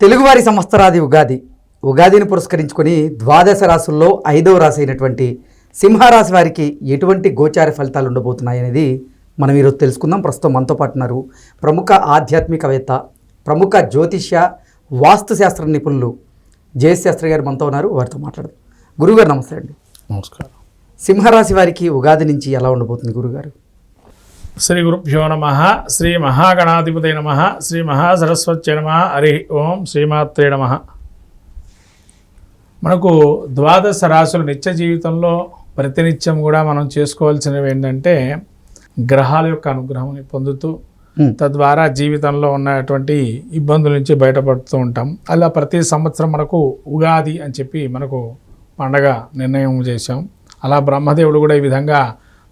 తెలుగువారి సంవత్సరాది ఉగాది ఉగాదిని పురస్కరించుకొని ద్వాదశ రాసుల్లో ఐదవ రాశి అయినటువంటి సింహరాశి వారికి ఎటువంటి గోచార ఫలితాలు ఉండబోతున్నాయి అనేది మనం ఈరోజు తెలుసుకుందాం. ప్రస్తుతం మనతో పాటు ఉన్నారు ప్రముఖ ఆధ్యాత్మికవేత్త ప్రముఖ జ్యోతిష్య వాస్తు శాస్త్ర నిపుణులు శాస్త్రి గారు మనతో ఉన్నారు. వారితో మాట్లాడదాం. గురుగారు నమస్తే అండి. నమస్కారం. సింహరాశి వారికి ఉగాది నుంచి ఎలా ఉండబోతుంది గురుగారు శ్రీ గురుభ్యో నమ శ్రీ మహాగణాధిపతి నమ శ్రీ మహాసరస్వత్య నమ హరి ఓం శ్రీమాత్రే నమ. మనకు ద్వాదశ రాశులు నిత్య జీవితంలో ప్రతినిత్యం కూడా మనం చేసుకోవాల్సినవి ఏంటంటే గ్రహాల యొక్క అనుగ్రహం పొందుతూ. తద్వారా జీవితంలో ఉన్నటువంటి ఇబ్బందుల నుంచి బయటపడుతూ ఉంటాం. అలా ప్రతి సంవత్సరం మనకు ఉగాది అని చెప్పి మనకు పండగ నిర్ణయం చేశాం. అలా బ్రహ్మదేవుడు కూడా ఈ విధంగా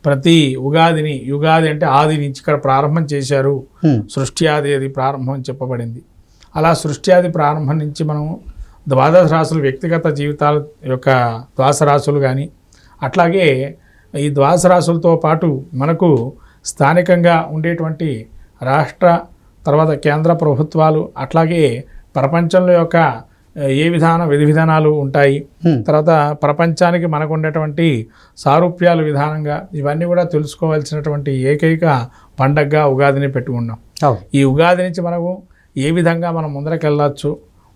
ప్రతి ఉగాదిని యుగాది అంటే ఆది నుంచి ఇక్కడ ప్రారంభం చేశారు. సృష్టి ఆది అది ప్రారంభం చెప్పబడింది అలా సృష్టి ఆది ప్రారంభం నుంచి మనం ద్వాదశ రాశులు వ్యక్తిగత జీవితాల యొక్క ద్వాస రాశులు కానీ అట్లాగే ఈ ద్వాస రాశులతో పాటు మనకు స్థానికంగా ఉండేటువంటి రాష్ట్ర తర్వాత కేంద్ర ప్రభుత్వాలు అట్లాగే ప్రపంచంలో యొక్క ఏ విధాన విధి విధానాలు ఉంటాయి. తర్వాత ప్రపంచానికి మనకు ఉండేటువంటి సారూప్యాల విధానంగా ఇవన్నీ కూడా తెలుసుకోవాల్సినటువంటి ఏకైక పండగగా ఉగాదిని పెట్టుకున్నాం. ఈ ఉగాది నుంచి మనము ఏ విధంగా మనం ముందరకు వెళ్ళచ్చు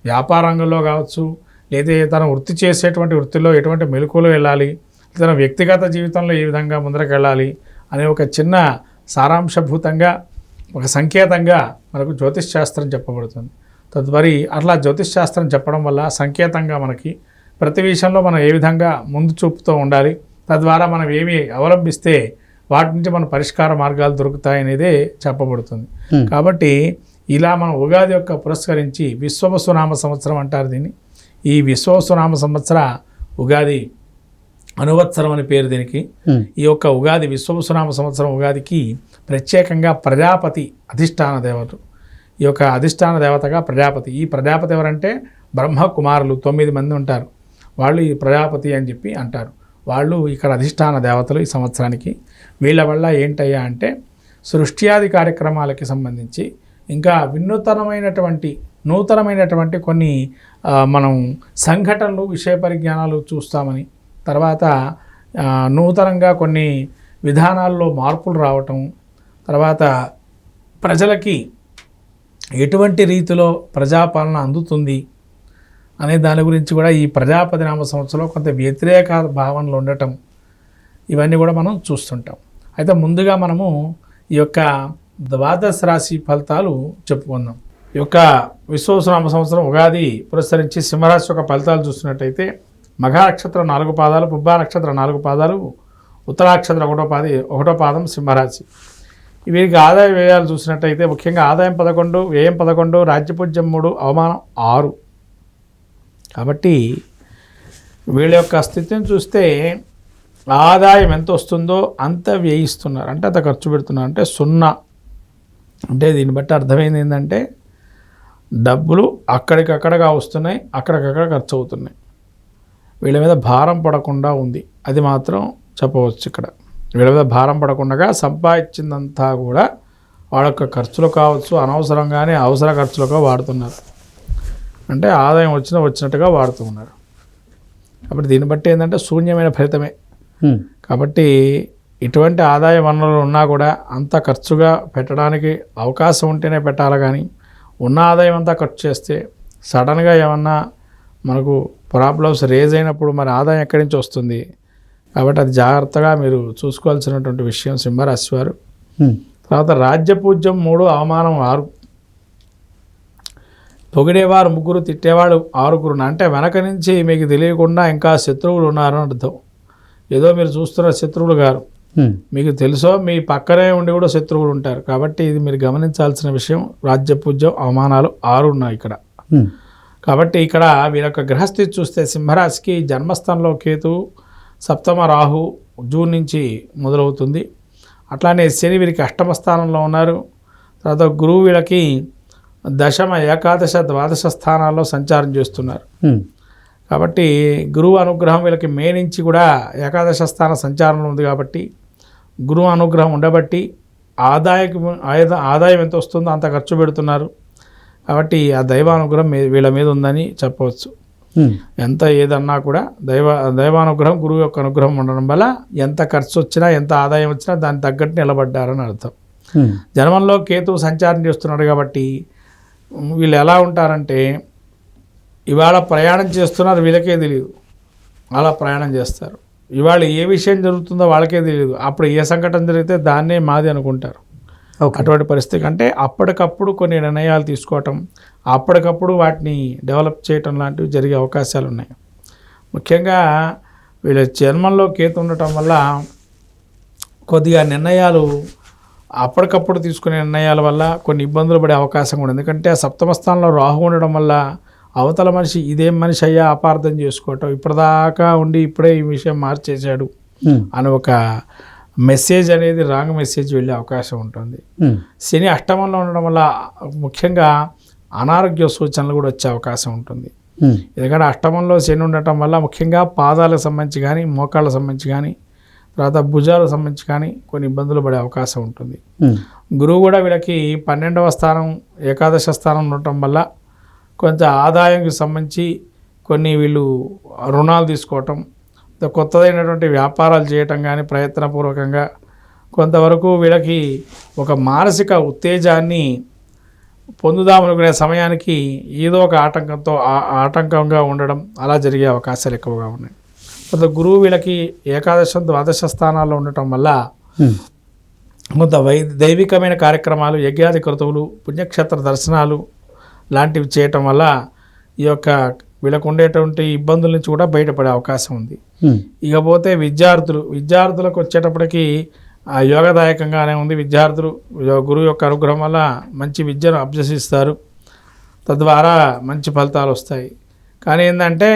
వ్యాపార రంగంలో కావచ్చు లేదా తన వృత్తి చేసేటువంటి వృత్తిలో ఎటువంటి మెలకువలు వెళ్ళాలి తన వ్యక్తిగత జీవితంలో ఏ విధంగా ముందరకు వెళ్ళాలి అనే ఒక చిన్న సారాంశభూతంగా ఒక సంకేతంగా మనకు జ్యోతిష్ శాస్త్రం చెప్పబడుతుంది. తదుపరి అట్లా జ్యోతిష్ శాస్త్రం చెప్పడం వల్ల సంకేతంగా మనకి ప్రతి విషయంలో మనం ఏ విధంగా ముందు చూపుతూ ఉండాలి తద్వారా మనం ఏమి అవలంబిస్తే వాటి నుంచి మన పరిష్కార మార్గాలు దొరుకుతాయి అనేదే చెప్పబడుతుంది. కాబట్టి ఇలా మనం ఉగాది యొక్క పురస్కరించి విశ్వవసునామ సంవత్సరం అంటారు దీన్ని ఈ విశ్వవసునామ సంవత్సర ఉగాది అనువత్సరం అని పేరు దీనికి. ఈ యొక్క ఉగాది విశ్వవసునామ సంవత్సరం ఉగాదికి ప్రత్యేకంగా ప్రజాపతి అధిష్టాన దేవత ఈ యొక్క అధిష్టాన దేవతగా ప్రజాపతి. ఈ ప్రజాపతి ఎవరంటే బ్రహ్మ కుమారులు తొమ్మిది మంది ఉంటారు. వాళ్ళు ఈ ప్రజాపతి అని చెప్పి అంటారు. వాళ్ళు ఇక్కడ అధిష్టాన దేవతలు ఈ సంవత్సరానికి. వీళ్ళ వల్ల ఏంటయ్యా అంటే సృష్ట్యాది కార్యక్రమాలకి సంబంధించి ఇంకా వినూతనమైనటువంటి నూతనమైనటువంటి కొన్ని మనం సంఘటనలు విషయ పరిజ్ఞానాలు చూస్తామని. తర్వాత నూతనంగా కొన్ని విధానాల్లో మార్పులు రావటం. తర్వాత ప్రజలకి ఎటువంటి రీతిలో ప్రజాపాలన అందుతుంది అనే దాని గురించి కూడా ఈ ప్రజాపతి నామ సంవత్సరంలో కొంత వ్యతిరేక భావనలు ఉండటం ఇవన్నీ కూడా మనం చూస్తుంటాం. అయితే ముందుగా మనము ఈ యొక్క ద్వాదశ రాశి ఫలితాలు చెప్పుకుందాం. ఈ యొక్క విశ్వసనామ సంవత్సరం ఉగాది పురస్కరించి సింహరాశి యొక్క ఫలితాలు చూస్తున్నట్టయితే మఘా నక్షత్రం నాలుగు పాదాలు పుబ్బా నక్షత్రం నాలుగు పాదాలు ఉత్తరాక్షత్రం ఒకటో పాది ఒకటో పాదం సింహరాశి. వీరికి ఆదాయ వ్యయాలు చూసినట్టయితే ముఖ్యంగా ఆదాయం పదకొండు వ్యయం పదకొండు రాజ్యపూజ్యం మూడు అవమానం ఆరు. కాబట్టి వీళ్ళ యొక్క స్థితిని చూస్తే ఆదాయం ఎంత వస్తుందో అంత వ్యయిస్తున్నారు. అంటే అంత ఖర్చు పెడుతున్నారు. అంటే సున్నా. అంటే దీన్ని బట్టి అర్థమైంది ఏంటంటే డబ్బులు అక్కడికక్కడగా వస్తున్నాయి అక్కడికక్కడ ఖర్చు అవుతున్నాయి వీళ్ళ మీద భారం పడకుండా ఉంది. అది మాత్రం చెప్పవచ్చు ఇక్కడ. వీళ్ళ మీద భారం పడకుండా సంపాదించిందంతా కూడా వాళ్ళ యొక్క ఖర్చులు కావచ్చు అనవసరంగానే అవసర ఖర్చులుగా వాడుతున్నారు. అంటే ఆదాయం వచ్చిన వచ్చినట్టుగా వాడుతూ ఉన్నారు. కాబట్టి దీన్ని బట్టి ఏంటంటే శూన్యమైన ఫలితమే. కాబట్టి ఇటువంటి ఆదాయ వనరులు ఉన్నా కూడా అంత ఖర్చుగా పెట్టడానికి అవకాశం ఉంటేనే పెట్టాలి కానీ ఉన్న ఆదాయం అంతా ఖర్చు చేస్తే సడన్గా ఏమన్నా మనకు ప్రాబ్లమ్స్ రేజ్ అయినప్పుడు మరి ఆదాయం ఎక్కడి నుంచి వస్తుంది? కాబట్టి అది జాగ్రత్తగా మీరు చూసుకోవాల్సినటువంటి విషయం సింహరాశి వారు. తర్వాత రాజ్యపూజ్యం మూడు అవమానం ఆరు. పొగిడేవారు ముగ్గురు తిట్టేవాడు ఆరుగురు అంటే వెనక నుంచి మీకు తెలియకుండా ఇంకా శత్రువులు ఉన్నారని అర్థం. ఏదో మీరు చూస్తున్న శత్రువులు గారు. మీకు తెలుసో మీ పక్కనే ఉండి కూడా శత్రువులు ఉంటారు. కాబట్టి ఇది మీరు గమనించాల్సిన విషయం. రాజ్యపూజ్యం అవమానాలు ఆరు ఉన్నాయి ఇక్కడ. కాబట్టి ఇక్కడ వీరి యొక్క గ్రహస్థితి చూస్తే సింహరాశికి జన్మస్థానంలో కేతు సప్తమ రాహు జూన్ నుంచి మొదలవుతుంది. అట్లానే శని వీరికి అష్టమ స్థానంలో ఉన్నారు. తర్వాత గురువు వీళ్ళకి దశమ ఏకాదశ ద్వాదశ స్థానాల్లో సంచారం చేస్తున్నారు. కాబట్టి గురువు అనుగ్రహం వీళ్ళకి మే నుంచి కూడా ఏకాదశ స్థాన సంచారంలో ఉంది కాబట్టి గురువు అనుగ్రహం ఉండబట్టి ఆదాయకు ఆదాయం ఎంత వస్తుందో అంత ఖర్చు పెడుతున్నారు. కాబట్టి ఆ దైవానుగ్రహం వీళ్ళ మీద ఉందని చెప్పవచ్చు. ఎంత ఏదన్నా కూడా దైవ దైవానుగ్రహం గురువు యొక్క అనుగ్రహం ఉండడం వల్ల ఎంత ఖర్చు వచ్చినా ఎంత ఆదాయం వచ్చినా దానికి తగ్గట్టు నిలబడ్డారని అర్థం. ఉమ్, జన్మంలో కేతు సంచారం చేస్తున్నాడు కాబట్టి వీళ్ళు ఎలా ఉంటారంటే ఇవాళ ప్రయాణం చేస్తున్నారు వీళ్ళకే తెలియదు అలా ప్రయాణం చేస్తారు. ఇవాళ ఏ విషయం జరుగుతుందో వాళ్ళకే తెలియదు అప్పుడు ఏ సంఘటన జరిగితే దాన్నే మాది అనుకుంటారు. అటువంటి పరిస్థితి. అంటే అప్పటికప్పుడు కొన్ని నిర్ణయాలు తీసుకోవటం అప్పటికప్పుడు వాటిని డెవలప్ చేయటం లాంటివి జరిగే అవకాశాలు ఉన్నాయి ముఖ్యంగా వీళ్ళ జన్మంలో కేతు ఉండటం వల్ల కొద్దిగా నిర్ణయాలు అప్పటికప్పుడు తీసుకునే నిర్ణయాల వల్ల కొన్ని ఇబ్బందులు పడే అవకాశం కూడా ఉంది. ఎందుకంటే ఆ సప్తమ స్థానంలో రాహు ఉండడం వల్ల అవతల మనిషి ఇదేం మనిషి అయ్యా అపార్థం చేసుకోవటం ఇప్పటిదాకా ఉండి ఇప్పుడే ఈ విషయం మార్చేశాడు అని ఒక మెసేజ్ అనేది రాంగ్ మెసేజ్ వెళ్ళే అవకాశం ఉంటుంది. శని అష్టమంలో ఉండడం వల్ల ముఖ్యంగా అనారోగ్య సూచనలు కూడా వచ్చే అవకాశం ఉంటుంది. ఎందుకంటే అష్టమంలో శని ఉండటం వల్ల ముఖ్యంగా పాదాలకు సంబంధించి కానీ మోకాళ్ళకు సంబంధించి కానీ తర్వాత భుజాలకు సంబంధించి కానీ కొన్ని ఇబ్బందులు పడే అవకాశం ఉంటుంది. గురువు కూడా వీళ్ళకి పన్నెండవ స్థానం ఏకాదశ స్థానం ఉండటం వల్ల కొంత ఆదాయంకి సంబంధించి కొన్ని వీళ్ళు రుణాలు తీసుకోవటం కొత్తదైనటువంటి వ్యాపారాలు చేయటం కానీ ప్రయత్నపూర్వకంగా కొంతవరకు వీళ్ళకి ఒక మానసిక ఉత్తేజాన్ని పొందుదామనుకునే సమయానికి ఏదో ఒక ఆటంకంతో ఆ- ఆటంకంగా ఉండడం అలా జరిగే అవకాశాలు ఎక్కువగా ఉన్నాయి. కొంత గురువు వీళ్ళకి ఏకాదశం ద్వాదశ స్థానాల్లో ఉండటం వల్ల కొంత వై దైవికమైన కార్యక్రమాలు యజ్ఞాది క్రతువులు పుణ్యక్షేత్ర దర్శనాలు లాంటివి చేయటం వల్ల ఈ యొక్క వీళ్ళకు ఉండేటువంటి ఇబ్బందుల నుంచి కూడా బయటపడే అవకాశం ఉంది. ఇకపోతే విద్యార్థులు విద్యార్థులకు వచ్చేటప్పటికి ఆ యోగదాయకంగానే ఉంది. విద్యార్థులు గురువు యొక్క అనుగ్రహం వల్ల మంచి విద్యను అభ్యసిస్తారు. తద్వారా మంచి ఫలితాలు వస్తాయి. కానీ ఏంటంటే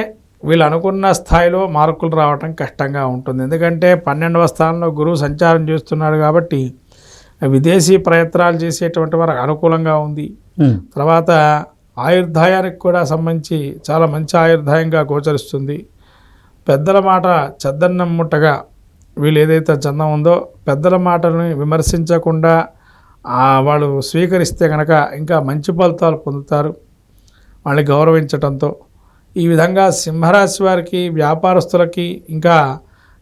వీళ్ళు అనుకున్న స్థాయిలో మార్కులు రావటం కష్టంగా ఉంటుంది. ఎందుకంటే పన్నెండవ స్థానంలో గురువు సంచారం చేస్తున్నాడు కాబట్టి విదేశీ ప్రయత్నాలు చేసేటువంటి వారికి అనుకూలంగా ఉంది. తర్వాత ఆయుర్దాయానికి కూడా సంబంధించి చాలా మంచి ఆయుర్దాయంగా గోచరిస్తుంది. పెద్దల మాట చెద్దన్నం ముట్టగా వీళ్ళు ఏదైతే చందం ఉందో పెద్దల మాటని విమర్శించకుండా వాళ్ళు స్వీకరిస్తే కనుక ఇంకా మంచి ఫలితాలు పొందుతారు వాళ్ళని గౌరవించటంతో. ఈ విధంగా సింహరాశి వారికి వ్యాపారస్తులకి ఇంకా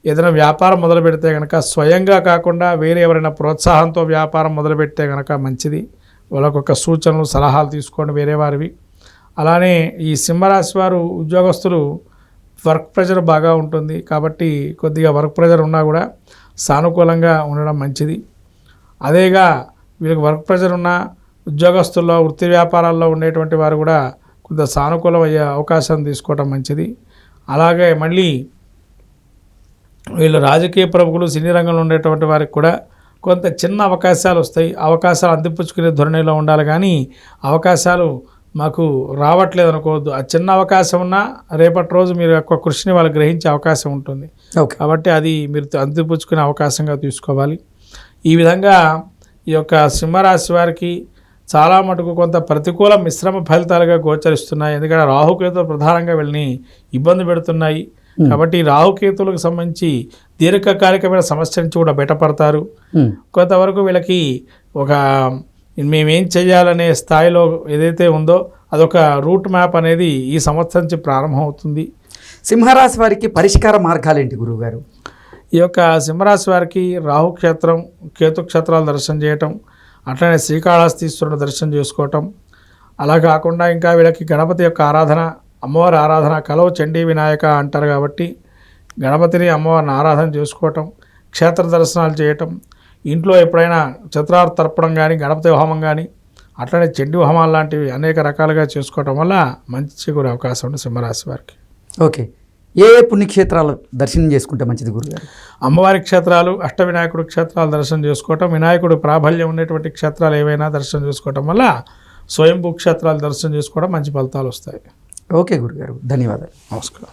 ఏదైనా వ్యాపారం మొదలు పెడితే కనుక స్వయంగా కాకుండా వేరే ఎవరైనా ప్రోత్సాహంతో వ్యాపారం మొదలుపెడితే కనుక మంచిది. వాళ్ళకొక సూచనలు సలహాలు తీసుకోండి వేరే వారివి. అలానే ఈ సింహరాశి వారు ఉద్యోగస్తులు వర్క్ ప్రెషర్ బాగా ఉంటుంది కాబట్టి కొద్దిగా వర్క్ ప్రెషర్ ఉన్నా కూడా సానుకూలంగా ఉండడం మంచిది. అదేగా వీళ్ళకి వర్క్ ప్రెషర్ ఉన్న ఉద్యోగస్తుల్లో వృత్తి వ్యాపారాల్లో ఉండేటువంటి వారు కూడా కొంత సానుకూలం అయ్యే అవకాశం తీసుకోవడం మంచిది. అలాగే మళ్ళీ వీళ్ళు రాజకీయ ప్రముఖులు సినీ రంగంలో ఉండేటువంటి వారికి కూడా కొంత చిన్న అవకాశాలు వస్తాయి. అవకాశాలు అందిపుచ్చుకునే ధోరణిలో ఉండాలి కానీ అవకాశాలు మాకు రావట్లేదు అనుకోవద్దు. ఆ చిన్న అవకాశం ఉన్నా రేపటి రోజు మీరు యొక్క కృషిని వాళ్ళు గ్రహించే అవకాశం ఉంటుంది. కాబట్టి అది మీరు అందిపుచ్చుకునే అవకాశంగా తీసుకోవాలి. ఈ విధంగా ఈ యొక్క సింహరాశి వారికి చాలా మటుకు కొంత ప్రతికూల మిశ్రమ ఫలితాలుగా గోచరిస్తున్నాయి. ఎందుకంటే రాహుకేతులు ప్రధానంగా వీళ్ళని ఇబ్బంది పెడుతున్నాయి. కాబట్టి ఈ రాహుకేతులకు సంబంధించి దీర్ఘకాలికమైన సమస్య నుంచి కూడా బయటపడతారు. ఉమ్, కొంతవరకు వీళ్ళకి ఒక మేమేం చేయాలనే స్థాయిలో ఏదైతే ఉందో అదొక రూట్ మ్యాప్ అనేది ఈ సంవత్సరం నుంచి ప్రారంభమవుతుంది. సింహరాశి వారికి పరిష్కార మార్గాలు ఏంటి గురువుగారు? ఈ యొక్క సింహరాశి వారికి రాహుక్షేత్రం కేతుక్షేత్రాలు దర్శనం చేయటం అట్లనే శ్రీకాళహస్తీశ్వరుడు దర్శనం చేసుకోవటం. అలా కాకుండా ఇంకా వీళ్ళకి గణపతి యొక్క ఆరాధన అమ్మవారి ఆరాధన కలవ చండీ వినాయక అంటారు కాబట్టి గణపతిని అమ్మవారిని ఆరాధన చేసుకోవటం క్షేత్ర దర్శనాలు చేయటం ఇంట్లో ఎప్పుడైనా చతురార్థ తర్పణం కానీ గణపతి హోమం కానీ అట్లనే చండీ హోమాలు లాంటివి అనేక రకాలుగా చేసుకోవటం వల్ల మంచి చేకూరే అవకాశం ఉంది సింహరాశి వారికి. ఓకే. ఏ ఏ పుణ్యక్షేత్రాలు దర్శనం చేసుకుంటే మంచిది గురుగారు? అమ్మవారి క్షేత్రాలు అష్ట వినాయకుడు క్షేత్రాలు దర్శనం చేసుకోవటం వినాయకుడు ప్రాబల్యం ఉన్నటువంటి క్షేత్రాలు ఏవైనా దర్శనం చేసుకోవటం వల్ల స్వయంభూ క్షేత్రాలు దర్శనం చేసుకోవడం మంచి ఫలితాలు వస్తాయి. ఓకే గురుగారు ధన్యవాదాలు. నమస్కారం.